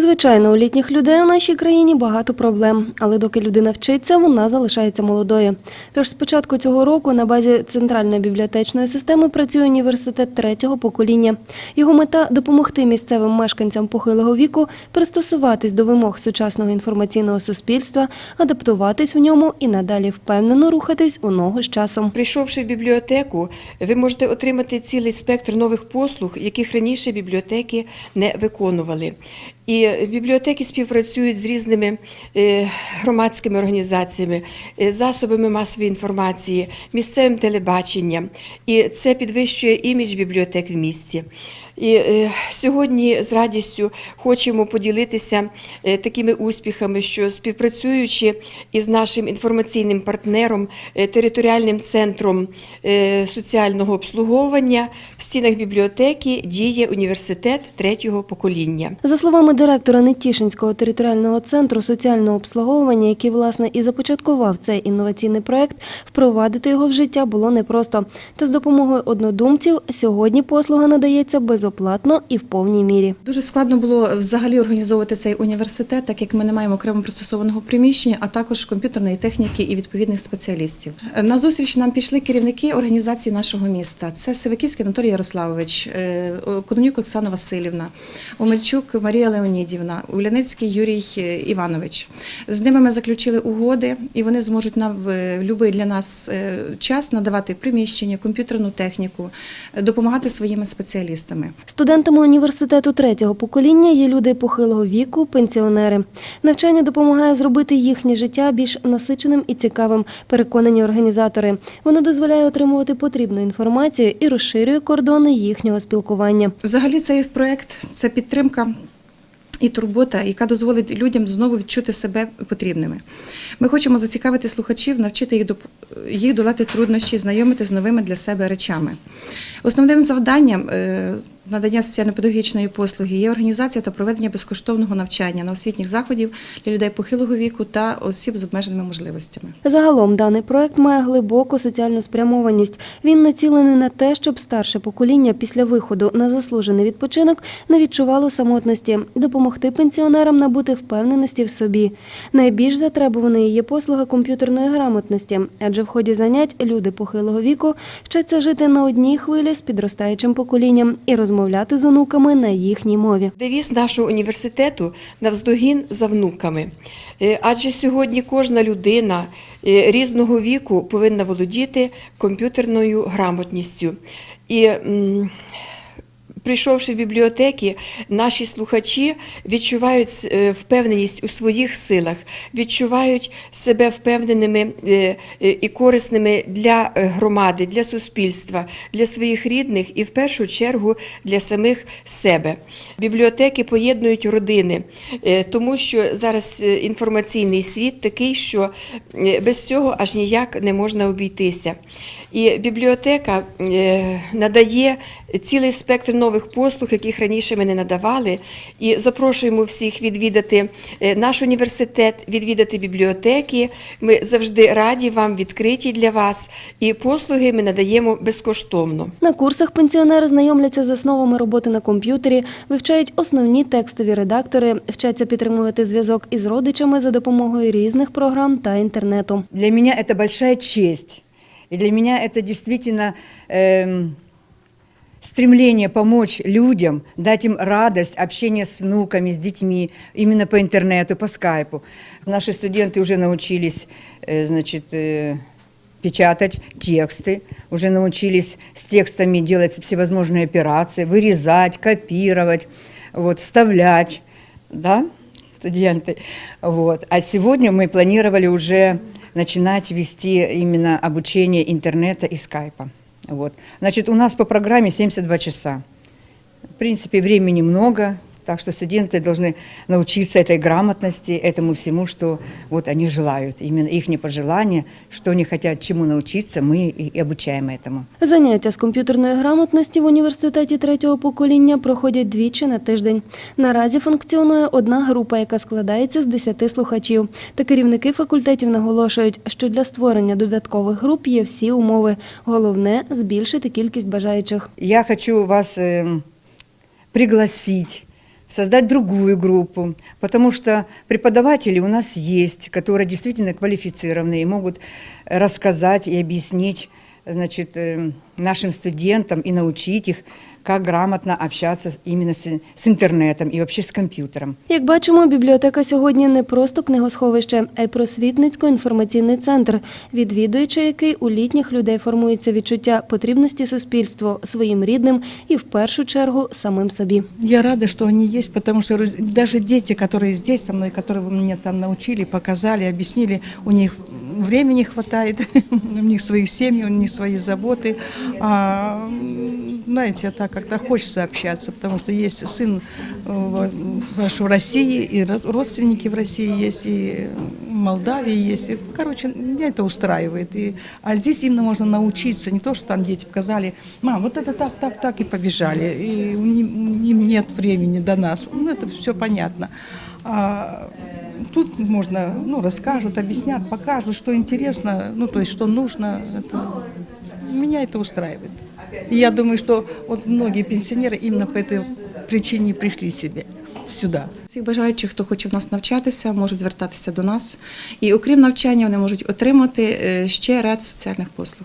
Звичайно, у літніх людей у нашій країні багато проблем, але доки людина вчиться, вона залишається молодою. Тож з початку цього року на базі центральної бібліотечної системи працює університет третього покоління. Його мета допомогти місцевим мешканцям похилого віку пристосуватись до вимог сучасного інформаційного суспільства, адаптуватись в ньому і надалі впевнено рухатись у ногу з часом. Прийшовши в бібліотеку, ви можете отримати цілий спектр нових послуг, яких раніше бібліотеки не виконували. І бібліотеки співпрацюють з різними е, громадськими організаціями, е, засобами масової інформації, місцевим телебаченням. І це підвищує імідж бібліотек в місті. І е, сьогодні з радістю хочемо поділитися е, такими успіхами, що співпрацюючи із нашим інформаційним партнером, е, територіальним центром соціального обслуговування в стінах бібліотеки діє університет третього покоління. За словами директора Нетішинського територіального центру соціального обслуговування, який власне і започаткував цей інноваційний проект, впровадити його в життя було непросто. Та з допомогою однодумців сьогодні послуга надається безоплатно і в повній мірі. Дуже складно було взагалі організовувати цей університет, так як ми не маємо окремо пристосованого приміщення, а також комп'ютерної техніки і відповідних спеціалістів. На зустріч нам пішли керівники організації нашого міста. Це Сивиківський Анатолій Ярославович, е, Кононюк Оксана Васильівна, Омельчук Марія Леонідівна, Уляницький Юрій е, Іванович. З ними ми заключили угоди, і вони зможуть нам в будь-який для нас е, час надавати приміщення, комп'ютерну техніку, допомагати своїми спеціалістами. Студентами університету третього покоління є люди похилого віку, пенсіонери. Навчання допомагає зробити їхнє життя більш насиченим і цікавим, переконані організатори. Воно дозволяє отримувати потрібну інформацію і розширює кордони їхнього спілкування. Взагалі, цей проект це підтримка. І турбота, яка дозволить людям знову відчути себе потрібними. Ми хочемо зацікавити слухачів, навчити їх їх долати труднощі, знайомити з новими для себе речами. Основним завданням е, надання соціально-педагогічної послуги є організація та проведення безкоштовного навчання на освітніх заходів для людей похилого віку та осіб з обмеженими можливостями. Загалом даний проект має глибоку соціальну спрямованість. Він націлений на те, щоб старше покоління після виходу на заслужений відпочинок не відчувало самотності, допомогти пенсіонерам набути впевненості в собі. Найбільш затребуваною є послуга комп'ютерної грамотності, адже в ході занять люди похилого віку вчаться жити на одній хвилі з підростаючим поколінням і розмовляти з онуками на їхній мові. Девіз нашого університету навздогін за внуками. Е, Адже сьогодні кожна людина е, різного віку повинна володіти комп'ютерною грамотністю. І Прийшовши в бібліотеки, наші слухачі відчувають е, впевненість у своїх силах, відчувають себе впевненими е, е, і корисними для громади, для суспільства, для своїх рідних і в першу чергу для самих себе. Бібліотеки поєднують родини, тому що зараз інформаційний світ такий, що без цього аж ніяк не можна обійтися. І бібліотека е, надає цілий спектр нових послуг, яких раніше ми не надавали. І запрошуємо всіх відвідати е, наш університет, відвідати бібліотеки. Ми завжди раді вам, відкриті для вас. І послуги ми надаємо безкоштовно. На курсах пенсіонери знайомляться з основами роботи на комп'ютері, вивчають основні текстові редактори, вчаться підтримувати зв'язок із родичами за допомогою різних програм та інтернету. Для меня это большая честь. И для меня это действительно эм, стремление помочь людям, дать им радость, общение с внуками, с детьми, именно по интернету, по скайпу. Наши студенты уже научились, э, значит, э, печатать тексты, уже научились с текстами делать всевозможные операции, вырезать, копировать, вот, вставлять, да, студенты. Вот. А сегодня мы планировали уже начинать вести именно обучение интернета и скайпа. Вот. Значит, у нас по программе 72 часа. В принципе, времени много, так что студенты должны научиться этой грамотности, этому всему, что вот они желают. Именно их пожелания, что они хотят, чему научиться, мы и обучаем этому. Заняття з комп'ютерної грамотності в університеті третього покоління проходять двічі на тиждень. Наразі функціонує одна група, яка складається з 10 слухачів. Та керівники факультетів наголошують, що для створення додаткових груп є всі умови. Головне збільшити кількість бажаючих. Я хочу вас эм, пригласить создать другую группу, потому что преподаватели у нас есть, которые действительно квалифицированные, и могут рассказать и объяснить значит, э, нашим студентам и научить их, как грамотно общаться с- именно с, с интернетом и вообще с компьютером. Як бачимо, бібліотека сьогодні не просто книгосховище, а й просвітницько-інформаційний центр, відвідуючи який у літніх людей формується відчуття потрібності суспільству своїм рідним і в першу чергу самим собі. Я рада, что они есть, потому что раз- даже дети, которые здесь со мной, которые вы меня там научили, показали, объяснили, у них времени хватает, у них свои семьи, у них свои заботы. А, знаете, так как-то хочется общаться, потому что есть сын э, ва- ваш в России, и род- родственники в России есть, и в Молдавии есть. И, короче, меня это устраивает. И, а здесь именно можно научиться, не то, что там дети показали, мам, вот это так, так, так, и побежали. И них нет времени до нас. Ну, это все понятно. А тут можно, ну, расскажут, объяснят, покажут, что интересно, ну, то есть, что нужно. Это, меня это устраивает. И я думаю, что вот многие пенсионеры именно по этой причине и пришли себе сюда. Всіх бажаючих, хто хоче в нас навчатися, можуть звертатися до нас. І окрім навчання, вони можуть отримати е, ще ряд соціальних послуг.